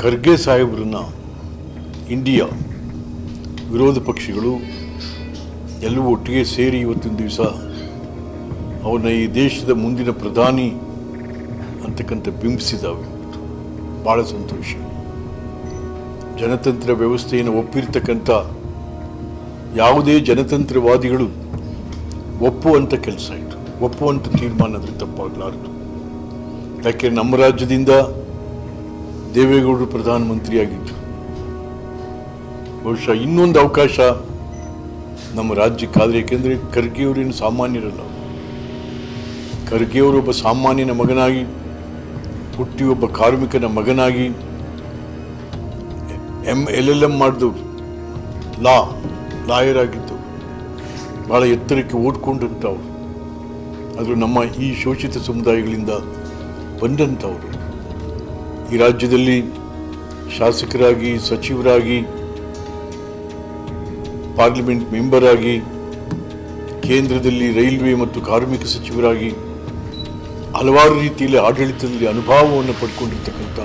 Kharge ಸಾಹೇಬ್ರನ್ನ India ವಿರೋಧ ಪಕ್ಷಗಳು ಎಲ್ಲವೂ ಒಟ್ಟಿಗೆ ಸೇರಿ ಇವತ್ತಿನ ದಿವಸ ಅವನ ಈ ದೇಶದ ಮುಂದಿನ ಪ್ರಧಾನಿ ಅಂತಕ್ಕಂಥ ಬಿಂಬಿಸಿದಾವೆ ಭಾಳ ಸಂತೋಷ. ಜನತಂತ್ರ ವ್ಯವಸ್ಥೆಯನ್ನು ಒಪ್ಪಿರ್ತಕ್ಕಂಥ ಯಾವುದೇ ಜನತಂತ್ರವಾದಿಗಳು ಒಪ್ಪುವಂಥ ಕೆಲಸ ಆಯಿತು ಒಪ್ಪುವಂಥ ತೀರ್ಮಾನದಲ್ಲಿ ತಪ್ಪಾಗಲಾರದು. ಯಾಕೆ ನಮ್ಮ ರಾಜ್ಯದಿಂದ ದೇವೇಗೌಡರು ಪ್ರಧಾನಮಂತ್ರಿಯಾಗಿದ್ದರು ಬಹುಶಃ ಇನ್ನೊಂದು ಅವಕಾಶ ನಮ್ಮ ರಾಜ್ಯಕ್ಕಾದರೆ ಏಕೆಂದರೆ ಖರ್ಗೆಯವರೇನು ಸಾಮಾನ್ಯರಲ್ಲ. ಖರ್ಗೆಯವರು ಒಬ್ಬ ಸಾಮಾನ್ಯನ ಮಗನಾಗಿ, ಹುಟ್ಟಿ ಒಬ್ಬ ಕಾರ್ಮಿಕನ ಮಗನಾಗಿ, ಎಂ, ಎಲ್ ಎಲ್, ಎಂ ಮಾಡಿದವರು ಲಾ, ಲಾಯರ್ ಆಗಿದ್ದು. ಭಾಳ ಎತ್ತರಕ್ಕೆ ಓಡ್ಕೊಂಡಂಥವ್ರು. ಆದರೂ ನಮ್ಮ ಈ ಶೋಷಿತ ಸಮುದಾಯಗಳಿಂದ ಬಂದಂಥವರು. ಈ ರಾಜ್ಯದಲ್ಲಿ ಶಾಸಕರಾಗಿ, ಸಚಿವರಾಗಿ, ಪಾರ್ಲಿಮೆಂಟ್ ಮೆಂಬರ್ ಆಗಿ ಕೇಂದ್ರದಲ್ಲಿ ರೈಲ್ವೆ ಮತ್ತು ಕಾರ್ಮಿಕ ಸಚಿವರಾಗಿ ಹಲವಾರು ರೀತಿಯಲ್ಲಿ ಆಡಳಿತದಲ್ಲಿ ಅನುಭವವನ್ನು ಪಡ್ಕೊಂಡಿರ್ತಕ್ಕಂಥ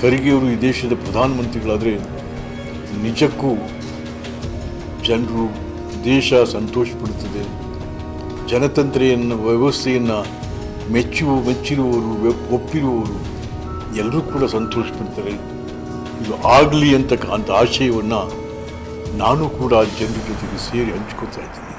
ಖರ್ಗೆಯವರು ಈ ದೇಶದ ಪ್ರಧಾನಮಂತ್ರಿಗಳಾದರೆ ನಿಜಕ್ಕೂ ಜನರು ದೇಶ ಸಂತೋಷ ಪಡುತ್ತದೆ ಜನತಂತ್ರೆಯನ್ನು, ವ್ಯವಸ್ಥೆಯನ್ನು ಮೆಚ್ಚುವ, ಮೆಚ್ಚಿರುವವರು, ಒಪ್ಪಿರುವವರು ಎಲ್ಲರೂ ಕೂಡ ಸಂತೋಷ ಪಡ್ತಾರೆ ಇದು ಆಗಲಿ ಅಂತ ಅಂತ ಆಶಯವನ್ನು ನಾನು ಕೂಡ ಜನರ ಜೊತೆಗೆ ಸೇರಿ ಹಂಚ್ಕೋತಾ ಇದ್ದೀನಿ.